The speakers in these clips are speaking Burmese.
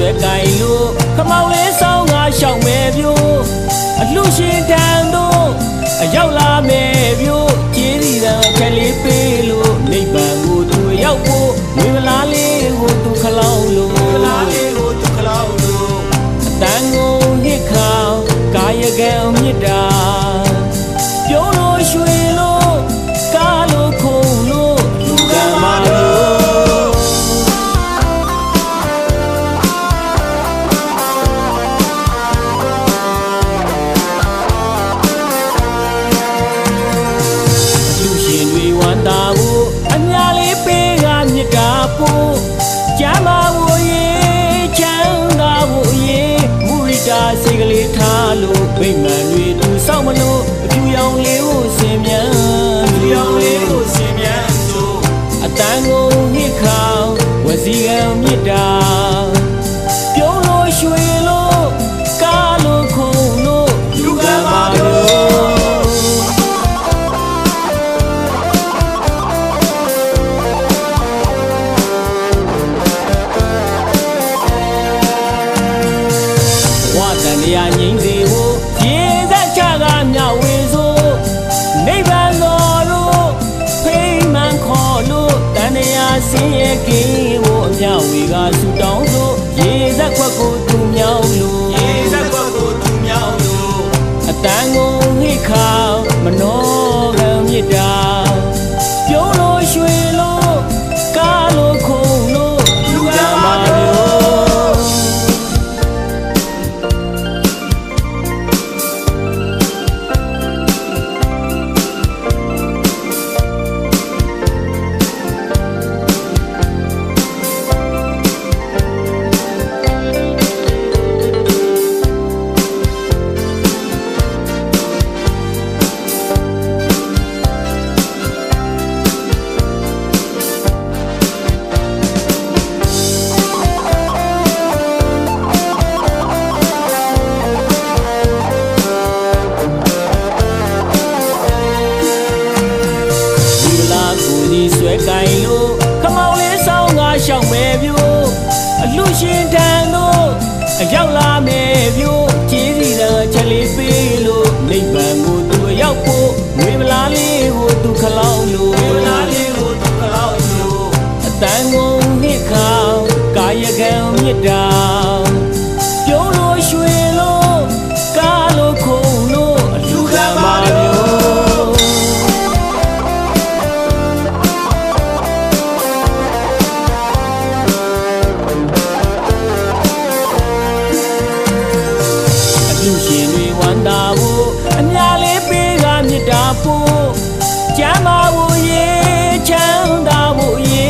ရွယ်ကိုင်လို့ခမောင်လေးဆောင်ငါရှောင်းမယ်ပြိုးအလှရှင်တန်တို့အရောက် ရောင်လေးကိုစင်မြန်အဖြူရောင်လေးကိုစင်မြန်ဆိုအတန်ကိုဟစ်ခေါဝစီကံမြတ်တာပြုံးလို့ရွှေလို့ကားလို့ခုံလို့လူကမာလို့ဝါတန်ရာငိမ့်စေ တန်ရာဆင်းရဲကင်းဖို့အမြောက်ဝေကဆူတောင်းလို့ရေသက်ခွက်ကိုသူမြောက်လို့ရေသက်ခွက်ကိုသူမြောက်လို့အတန်ကိုဟိခါမ အလူရှင်တန်တို့အရောက်လာမယ်ပြို့ခြေစီတန်ချက်လေးပေးလို့နိဗ္ဗာန်ကိုသူအရောက်ဖို့ဝေမလာလေးကိုသူခလောင်းလို့ဝေမလာလေးကိုသူခလောင်းလို့အတန်ကိုဟစ်ခါကာယကံမြစ်တာ န္တာဖို့အများလေးပေးကမြတ်တာဖို့ကျမ်းမာဖို့ရေချမ်းသာဖို့ရေ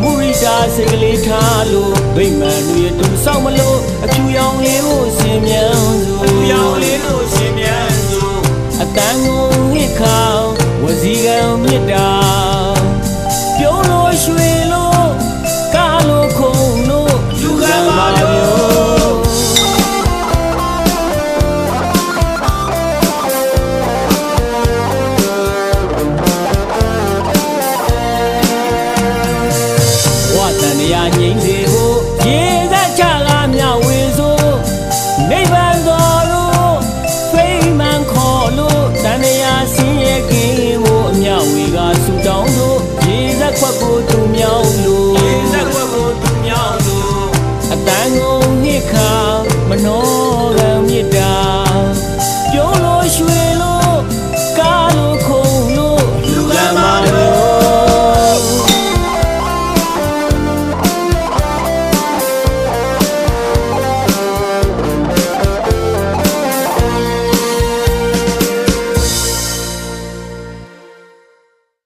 မူရိတာစိတ်ကလေးထားလို့ဗိမာန်တွေတူဆောက်မလို့အဖြူရောင်လေးကိုစင်မြန် ဝတန်ရာင